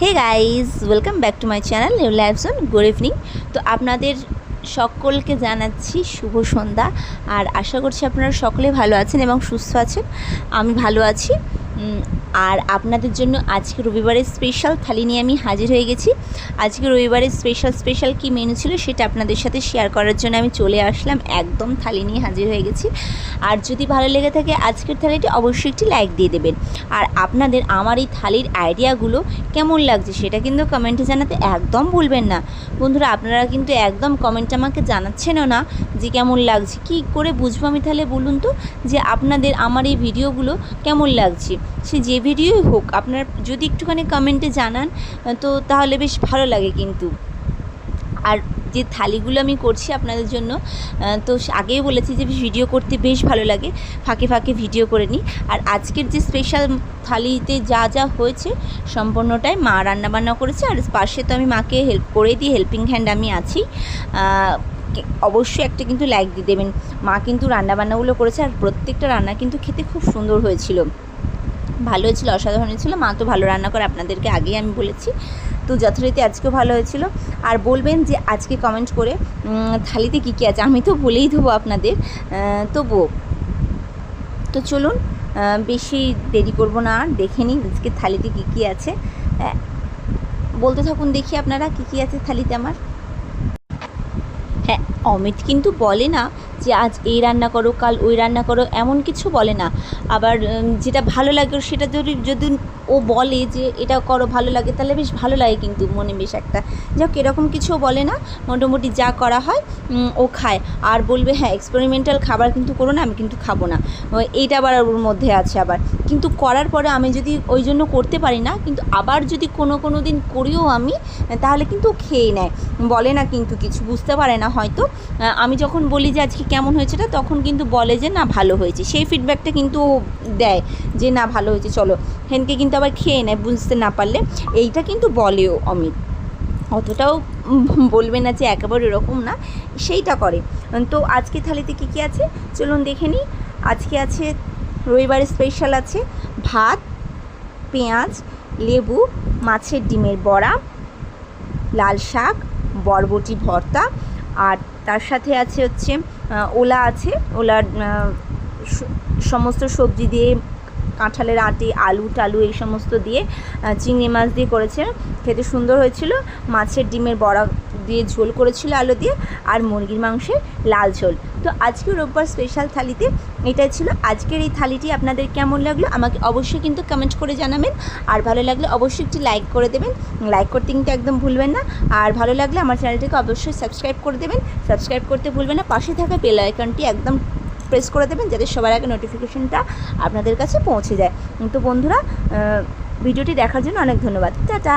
Hey guys welcome back to my channel new life zone good evening তো আপনাদের সকলকে জানাচ্ছি শুভ সন্ধ্যা, আর আশা করছি আপনারা সকলে ভালো আছেন এবং সুস্থ আছেন। আমি ভালো আছি। আর আপনাদের জন্য আজকে রবিবারের স্পেশাল থালি নিয়ে আমি হাজির হয়ে গেছি। আজকে রবিবারের স্পেশাল স্পেশাল কী মেনু ছিল সেটা আপনাদের সাথে শেয়ার করার জন্য আমি চলে আসলাম। একদম থালি নিয়ে হাজির হয়ে গেছি। আর যদি ভালো লেগে থাকে আজকের থালিটি, অবশ্যই একটি লাইক দিয়ে দেবেন। আর আপনাদের আমার এই থালির আইডিয়াগুলো কেমন লাগছে সেটা কিন্তু কমেন্টে জানাতে একদম ভুলবেন না। বন্ধুরা, আপনারা কিন্তু একদম কমেন্টে আমাকে জানাচ্ছেনও না যে কেমন লাগছে। কি করে বুঝব আমি তাহলে বলুন তো? যে আপনাদের আমার এই ভিডিওগুলো কেমন লাগছে? সে যে ভিডিওই হোক, আপনার যদি একটুখানি কমেন্টে জানান, তো তাহলে বেশ ভালো লাগে কিন্তু। আর যে থালিগুলো আমি করছি আপনাদের জন্য তো আগেই বলেছি যে ভিডিও করতে বেশ ভালো লাগে, ফাঁকে ফাঁকে ভিডিও করে নিই। আর আজকের যে স্পেশাল থালিতে যা যা হয়েছে, সম্পূর্ণটাই মা রান্নাবান্না করেছে। আর পাশে তো আমি মাকে হেল্প করে দিই হেল্পিং হ্যান্ড আমি আছি। অবশ্যই একটা কিন্তু লাইক দিয়ে দেবেন। মা কিন্তু রান্নাবান্নাগুলো করেছে, আর প্রত্যেকটা রান্না কিন্তু খেতে খুব সুন্দর হয়েছিল। ভালো হয়েছিল অসাধারণ হয়েছিল মা তো ভালো রান্না করে আপনাদেরকে আগেই আমি বলেছি। তো যথারীতি আজকেও ভালো হয়েছিল। আর বলবেন যে আজকে কমেন্ট করে থালিতে কী কী আছে? আমি তো বলেই দেবো আপনাদের। তবুও। তো চলুন বেশি দেরি করব না দেখে নিন আজকে থালিতে কী কী আছে। বলতে থাকুন দেখি আপনারা কী কী আছে থালিতে আমার। হ্যাঁ অমিত কিন্তু বলে না যে আজ এই রান্না করো, কাল ওই রান্না করো, এমন কিছু বলে না। আবার যেটা ভালো লাগে সেটা যদি যদি ও বলে যে এটা করো, ভালো লাগে, তাহলে বেশ ভালো লাগে কিন্তু মনে বেশ একটা। যাক, এরকম কিছুও বলে না। মোটামুটি যা করা হয় ও খায়। আর বলবে হ্যাঁ এক্সপেরিমেন্টাল খাবার কিন্তু করো না, আমি কিন্তু খাব না। এইটা আবার ওর মধ্যে আছে আবার। কিন্তু করার পরে আমি যদি ওই জন্য করতে পারি না, কিন্তু আবার যদি কোনো কোনো দিন করিও আমি, তাহলে কিন্তু খেয়ে নেয়। বলে না কিন্তু কিছু, বুঝতে পারে না হয়তো। আমি যখন বলি যে আজকে কেমন হয়েছে না তখন কিন্তু বলে যে, না, ভালো হয়েছে। সেই ফিডব্যাকটা কিন্তু দেয় যে, না, ভালো হয়েছে, চলো। হেনকে কিন্তু আবার খেয়ে নেয়, বুঝতে না পারলে। এইটা কিন্তু বলেও অমিত। অতটাও বলবে না যে, একেবারে এরকম না, সেইটা করে। তো আজকে থালিতে কী কী আছে? চলুন দেখে নিই। আজকে আছে রবিবারের স্পেশাল আছে, ভাত, পেঁয়াজ, লেবু, মাছের ডিমের বড়া, লাল শাক, বরবটি ভর্তা, আর তার সাথে আছে হচ্ছে ওলা আছে। ওলার সমস্ত সবজি দিয়ে কাঁঠালের আটি, আলু টালু এই সমস্ত দিয়ে চিংড়ি মাছ দিয়ে করেছে খেতে সুন্দর হয়েছিল। মাছের ডিমের বড়া দিয়ে ঝোল করেছিল আলু দিয়ে আর মুরগির মাংসের লাল ঝোল। তো আজকে রোববার স্পেশাল থালিতে এটাই ছিল। আজকের এই থালিটি আপনাদের কেমন লাগল আমাকে অবশ্যই কিন্তু কমেন্ট করে জানাবেন। আর ভালো লাগলে অবশ্যই একটি লাইক করে দেবেন। লাইক করতে কিন্তু একদম ভুলবেন না। আর ভালো লাগলে আমার চ্যানেলটিকে অবশ্যই সাবস্ক্রাইব করে দেবেন। সাবস্ক্রাইব করতে ভুলবেন না। পাশে থাকা বেল আইকনটি একদম প্রেস করে দেবেন যাতে সবার আগে নোটিফিকেশানটা আপনাদের কাছে পৌঁছে যায়। তো বন্ধুরা ভিডিওটি দেখার জন্য অনেক ধন্যবাদ। টাটা!